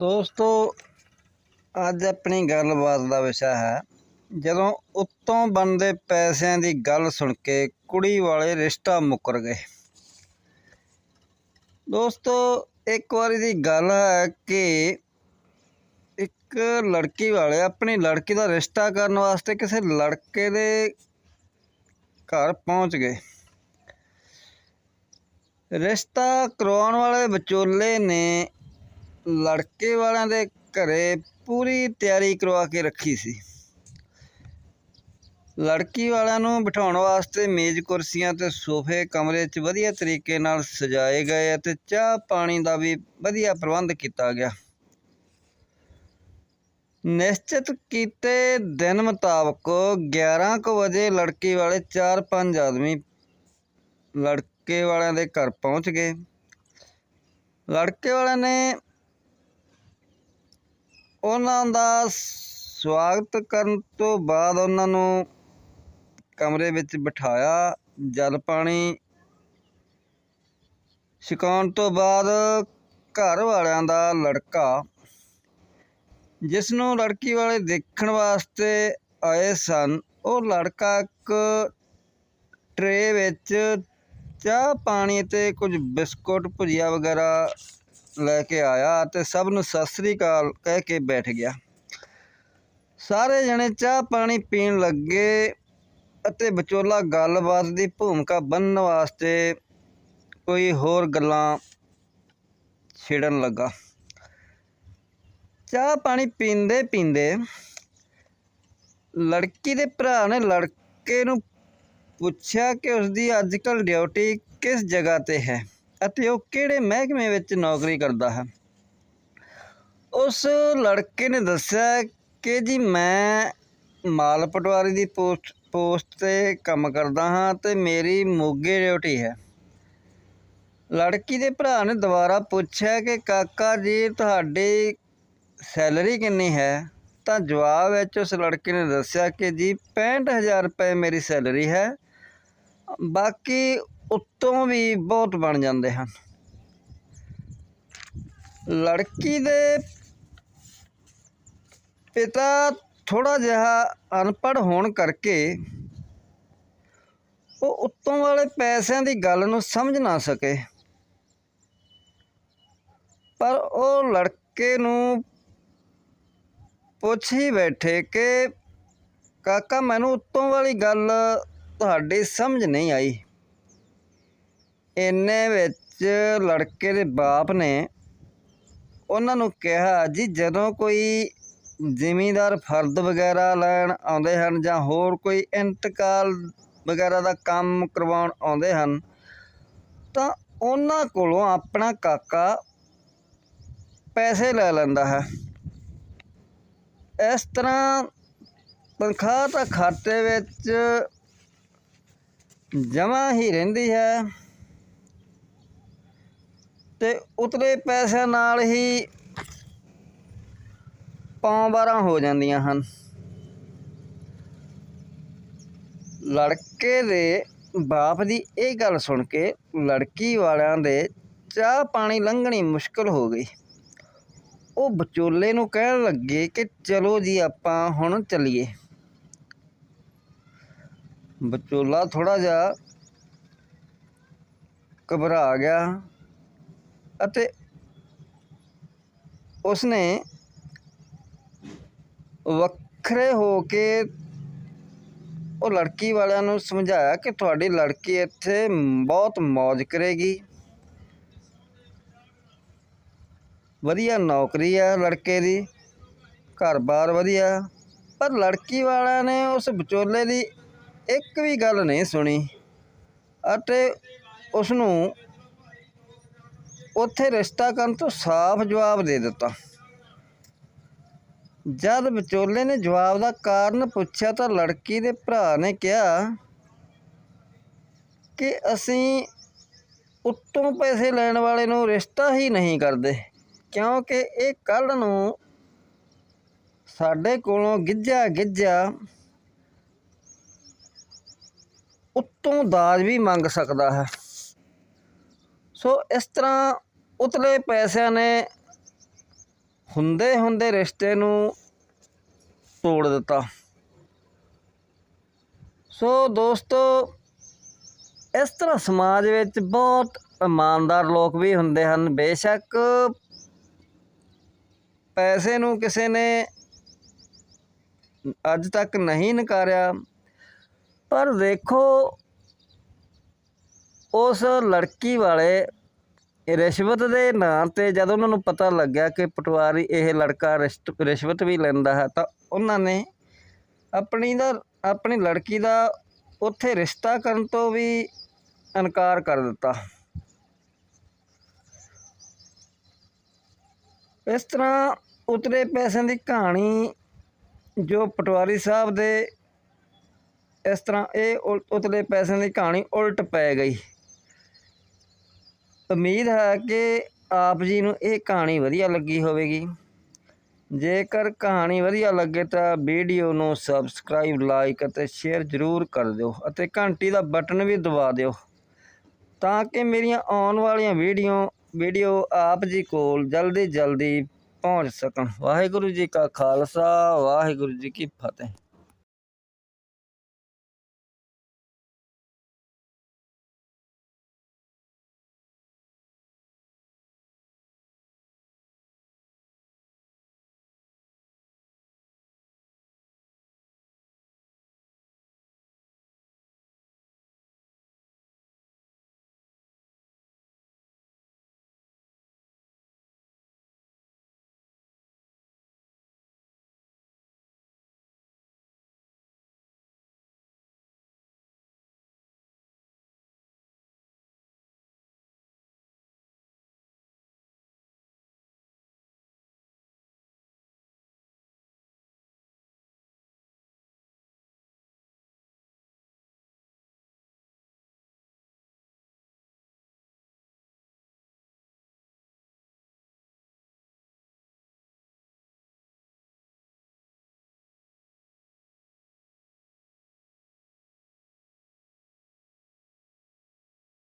ਦੋਸਤੋ, ਅੱਜ ਆਪਣੀ ਗੱਲਬਾਤ ਦਾ ਵਿਸ਼ਾ ਹੈ, ਜਦੋਂ ਉੱਤੋਂ ਬਣਦੇ ਪੈਸਿਆਂ ਦੀ ਗੱਲ ਸੁਣ ਕੇ ਕੁੜੀ ਵਾਲੇ ਰਿਸ਼ਤਾ ਮੁੱਕਰ ਗਏ। ਦੋਸਤੋ, ਇੱਕ ਵਾਰੀ ਦੀ ਗੱਲ ਹੈ ਕਿ ਇੱਕ ਲੜਕੀ ਵਾਲੇ ਆਪਣੀ ਲੜਕੀ ਦਾ ਰਿਸ਼ਤਾ ਕਰਨ ਵਾਸਤੇ ਕਿਸੇ ਲੜਕੇ ਦੇ ਘਰ ਪਹੁੰਚ ਗਏ। ਰਿਸ਼ਤਾ ਕਰਵਾਉਣ ਵਾਲੇ ਵਿਚੋਲੇ ਨੇ ਲੜਕੇ ਵਾਲਿਆਂ ਦੇ ਘਰੇ ਪੂਰੀ ਤਿਆਰੀ ਕਰਵਾ ਕੇ ਰੱਖੀ ਸੀ। ਲੜਕੀ ਵਾਲਿਆਂ ਨੂੰ ਬਿਠਾਉਣ ਵਾਸਤੇ ਮੇਜ਼ ਕੁਰਸੀਆਂ ਤੇ ਸੋਫੇ ਕਮਰੇ 'ਚ ਵਧੀਆ ਤਰੀਕੇ ਨਾਲ ਸਜਾਏ ਗਏ ਅਤੇ ਚਾਹ ਪਾਣੀ ਦਾ ਵੀ ਵਧੀਆ ਪ੍ਰਬੰਧ ਕੀਤਾ ਗਿਆ। ਨਿਸ਼ਚਿਤ ਕੀਤੇ ਦਿਨ ਮੁਤਾਬਕ 11 ਕੁ ਵਜੇ ਲੜਕੀ ਵਾਲੇ 4-5 ਆਦਮੀ ਲੜਕੇ ਵਾਲਿਆਂ ਦੇ ਘਰ ਪਹੁੰਚ ਗਏ। ਲੜਕੇ ਵਾਲਿਆਂ ਨੇ ਉਹਨਾਂ ਦਾ ਸਵਾਗਤ ਕਰਨ ਤੋਂ ਬਾਅਦ ਉਹਨਾਂ ਨੂੰ ਕਮਰੇ ਵਿੱਚ ਬਿਠਾਇਆ, ਜਲ ਪਾਣੀ ਛਕਾਉਣ ਤੋਂ ਬਾਅਦ ਘਰ ਵਾਲਿਆਂ ਦਾ ਲੜਕਾ ਜਿਸ ਨੂੰ ਲੜਕੀ ਵਾਲੇ ਦੇਖਣ ਵਾਸਤੇ ਆਏ ਸਨ, ਉਹ ਲੜਕਾ ਇੱਕ ਟਰੇ ਵਿੱਚ ਚਾਹ ਪਾਣੀ ਤੇ ਕੁਝ ਬਿਸਕੁਟ, ਭੁਜੀਆ ਵਗੈਰਾ ਲੈ ਕੇ ਆਇਆ ਤੇ ਸਭ ਨੂੰ ਸਤਿ ਸ੍ਰੀ ਅਕਾਲ ਕਹਿ ਕੇ ਬੈਠ ਗਿਆ। ਸਾਰੇ ਜਣੇ ਚਾਹ ਪਾਣੀ ਪੀਣ ਲੱਗੇ ਅਤੇ ਵਿਚੋਲਾ ਗੱਲਬਾਤ ਦੀ ਭੂਮਿਕਾ ਬੰਨ੍ਹਣ ਵਾਸਤੇ ਕੋਈ ਹੋਰ ਗੱਲਾਂ ਛੇੜਨ ਲੱਗਾ। ਚਾਹ ਪਾਣੀ ਪੀਂਦੇ ਪੀਂਦੇ ਲੜਕੀ ਦੇ ਭਰਾ ਨੇ ਲੜਕੇ ਨੂੰ ਪੁੱਛਿਆ ਕਿ ਉਸ ਦੀ ਅੱਜਕੱਲ ਡਿਊਟੀ ਕਿਸ ਜਗ੍ਹਾ ਤੇ ਹੈ? ਅਤੇ ਉਹ ਕਿਹੜੇ ਮਹਿਕਮੇ ਵਿੱਚ ਨੌਕਰੀ ਕਰਦਾ ਹੈ? ਉਸ ਲੜਕੇ ਨੇ ਦੱਸਿਆ ਕਿ ਜੀ ਮੈਂ ਮਾਲ ਪਟਵਾਰੀ ਦੀ ਪੋਸਟ ਪੋਸਟ ਤੇ ਕੰਮ ਕਰਦਾ ਹਾਂ ਤੇ ਮੇਰੀ ਮੋਗੇ ਡਿਊਟੀ ਹੈ। ਲੜਕੀ ਦੇ ਭਰਾ ਨੇ ਦੁਬਾਰਾ ਪੁੱਛਿਆ ਕਿ, ਕਾਕਾ ਜੀ, ਤੁਹਾਡੀ ਸੈਲਰੀ ਕਿੰਨੀ ਹੈ? ਤਾਂ ਜਵਾਬ ਵਿੱਚ ਉਸ ਲੜਕੇ ਨੇ ਦੱਸਿਆ ਕਿ, ਜੀ 65000 ਰੁਪਏ ਮੇਰੀ ਸੈਲਰੀ ਹੈ। ਬਾਕੀ ਉੱਤੋਂ ਵੀ ਬਹੁਤ ਬਣ ਜਾਂਦੇ ਹਨ। ਲੜਕੀ ਦੇ ਪਿਤਾ ਥੋੜਾ ਜਿਹਾ ਅਨਪੜ੍ਹ ਹੋਣ ਕਰਕੇ ਉਹ ਉੱਤੋਂ ਵਾਲੇ ਪੈਸਿਆਂ ਦੀ ਗੱਲ ਨੂੰ ਸਮਝ ਨਾ ਸਕੇ। ਪਰ ਉਹ ਲੜਕੇ ਨੂੰ ਪੁੱਛ ਹੀ ਬੈਠੇ ਕਿ, ਕਾਕਾ, ਮੈਨੂੰ ਉੱਤੋਂ ਵਾਲੀ ਗੱਲ ਤੁਹਾਡੀ ਸਮਝ ਨਹੀਂ ਆਈ। ਇੰਨੇ ਵਿੱਚ ਲੜਕੇ ਦੇ ਬਾਪ ਨੇ ਉਹਨਾਂ ਨੂੰ ਕਿਹਾ ਜੀ ਜਦੋਂ ਕੋਈ ਜ਼ਿਮੀਂਦਾਰ ਫਰਦ ਵਗੈਰਾ ਲੈਣ ਆਉਂਦੇ ਹਨ ਜਾਂ ਹੋਰ ਕੋਈ ਇੰਤਕਾਲ ਵਗੈਰਾ ਦਾ ਕੰਮ ਕਰਵਾਉਣ ਆਉਂਦੇ ਹਨ, ਤਾਂ ਉਹਨਾਂ ਕੋਲੋਂ ਆਪਣਾ ਕਾਕਾ ਪੈਸੇ ਲੈ ਲੈਂਦਾ ਹੈ। ਇਸ ਤਰ੍ਹਾਂ ਤਨਖਾਹ ਤਾਂ ਖਾਤੇ ਵਿੱਚ ਜਮ੍ਹਾਂ ਹੀ ਰਹਿੰਦੀ ਹੈ। ਤੇ ਉਤਲੇ ਪੈਸਿਆਂ ਨਾਲ ਹੀ ਪੌਂ ਹੋ ਜਾਂਦੀਆਂ ਹਨ। ਲੜਕੇ ਦੇ ਬਾਪ ਦੀ ਇਹ ਗੱਲ ਸੁਣ ਕੇ ਲੜਕੀ ਵਾਲਿਆਂ ਦੇ ਚਾਹ ਪਾਣੀ ਲੰਘਣੀ ਮੁਸ਼ਕਲ ਹੋ ਗਈ। ਉਹ ਵਿਚੋਲੇ ਨੂੰ ਕਹਿਣ ਲੱਗੇ ਕਿ ਚਲੋ ਜੀ ਆਪਾਂ ਹੁਣ ਚੱਲੀਏ। ਵਿਚੋਲਾ ਥੋੜਾ ਜਿਹਾ ਘਬਰਾ ਗਿਆ। ਅਤੇ ਉਸਨੇ ਵੱਖਰੇ ਹੋ ਕੇ ਉਹ ਲੜਕੀ ਵਾਲਿਆਂ ਨੂੰ ਸਮਝਾਇਆ ਕਿ ਤੁਹਾਡੀ ਲੜਕੀ ਇੱਥੇ ਬਹੁਤ ਮौज ਕਰੇਗੀ। ਵਧੀਆ ਨੌਕਰੀ ਆ ਲੜਕੇ ਦੀ, ਘਰ-ਬਾਰ ਵਧੀਆ, ਪਰ ਲੜਕੀ ਵਾਲਿਆਂ ਨੇ ਉਸ ਵਿਚੋਲੇ ਦੀ ਇੱਕ ਵੀ ਗੱਲ ਨਹੀਂ ਸੁਣੀ ਅਤੇ ਉਸ ਨੂੰ ਉੱਥੇ ਰਿਸ਼ਤਾ ਕਰਨ ਤੋਂ ਸਾਫ਼ ਜਵਾਬ ਦੇ ਦਿੱਤਾ। ਜਦ ਵਿਚੋਲੇ ਨੇ ਜਵਾਬ ਦਾ ਕਾਰਨ ਪੁੱਛਿਆ ਤਾਂ ਲੜਕੀ ਦੇ ਭਰਾ ਨੇ ਕਿਹਾ ਕਿ ਅਸੀਂ ਉੱਤੋਂ ਪੈਸੇ ਲੈਣ ਵਾਲੇ ਨੂੰ ਰਿਸ਼ਤਾ ਹੀ ਨਹੀਂ ਕਰਦੇ, ਕਿਉਂਕਿ ਇਹ ਕੱਲ ਨੂੰ ਸਾਡੇ ਕੋਲੋਂ ਗਿੱਜਾ ਗਿੱਜਾ ਉੱਤੋਂ ਦਾਜ ਵੀ ਮੰਗ ਸਕਦਾ ਹੈ। ਸੋ ਇਸ ਤਰ੍ਹਾਂ ਉਤਲੇ ਪੈਸਿਆਂ ਨੇ ਹੁੰਦੇ ਹੁੰਦੇ ਰਿਸ਼ਤੇ ਨੂੰ ਤੋੜ ਦਿੱਤਾ। ਸੋ ਦੋਸਤੋ, ਇਸ ਤਰ੍ਹਾਂ ਸਮਾਜ ਵਿੱਚ ਬਹੁਤ ਇਮਾਨਦਾਰ ਲੋਕ ਵੀ ਹੁੰਦੇ ਹਨ। ਬੇਸ਼ੱਕ ਪੈਸੇ ਨੂੰ ਕਿਸੇ ਨੇ ਅੱਜ ਤੱਕ ਨਹੀਂ ਨਕਾਰਿਆ, ਪਰ ਦੇਖੋ ਉਸ ਲੜਕੀ ਵਾਲੇ ਰਿਸ਼ਵਤ ਦੇ ਨਾਂ ਤੇ ਜਦ ਉਹਨਾਂ ਨੂੰ ਪਤਾ ਲੱਗਿਆ ਕਿ ਪਟਵਾਰੀ ਇਹ ਲੜਕਾ ਰਿਸ਼ਤ- ਰਿਸ਼ਵਤ ਵੀ ਲੈਂਦਾ ਹੈ, ਤਾਂ ਉਹਨਾਂ ਨੇ ਆਪਣੀ ਦਾ, ਆਪਣੀ ਲੜਕੀ ਦਾ ਉੱਥੇ ਰਿਸ਼ਤਾ ਕਰਨ ਤੋਂ ਵੀ ਇਨਕਾਰ ਕਰ ਦਿੱਤਾ। ਇਸ ਤਰ੍ਹਾਂ ਉਤਰੇ ਪੈਸਿਆਂ ਦੀ ਕਹਾਣੀ ਜੋ ਪਟਵਾਰੀ ਸਾਹਿਬ ਦੇ ਇਸ ਤਰ੍ਹਾਂ ਇਹ ਉਲ- ਉਤਲੇ ਪੈਸਿਆਂ ਦੀ ਕਹਾਣੀ ਉਲਟ ਪੈ ਗਈ। ਉਮੀਦ ਹੈ ਕਿ ਆਪ ਜੀ ਨੂੰ ਇਹ ਕਹਾਣੀ ਵਧੀਆ ਲੱਗੀ ਹੋਵੇਗੀ। ਜੇਕਰ ਕਹਾਣੀ ਵਧੀਆ ਲੱਗੇ ਤਾਂ ਵੀਡੀਓ ਨੂੰ ਸਬਸਕ੍ਰਾਈਬ, ਲਾਈਕ ਅਤੇ ਸ਼ੇਅਰ ਜ਼ਰੂਰ ਕਰ ਦਿਓ ਅਤੇ ਘੰਟੀ ਦਾ ਬਟਨ ਵੀ ਦਬਾ ਦਿਓ ਤਾਂ ਕਿ ਮੇਰੀਆਂ ਆਉਣ ਵਾਲੀਆਂ ਵੀਡੀਓ ਵੀਡੀਓ ਆਪ ਜੀ ਕੋਲ ਜਲਦੀ ਜਲਦੀ ਪਹੁੰਚ ਸਕਣ। ਵਾਹਿਗੁਰੂ ਜੀ ਕਾ ਖਾਲਸਾ, ਵਾਹਿਗੁਰੂ ਜੀ ਕੀ ਫਤਿਹ।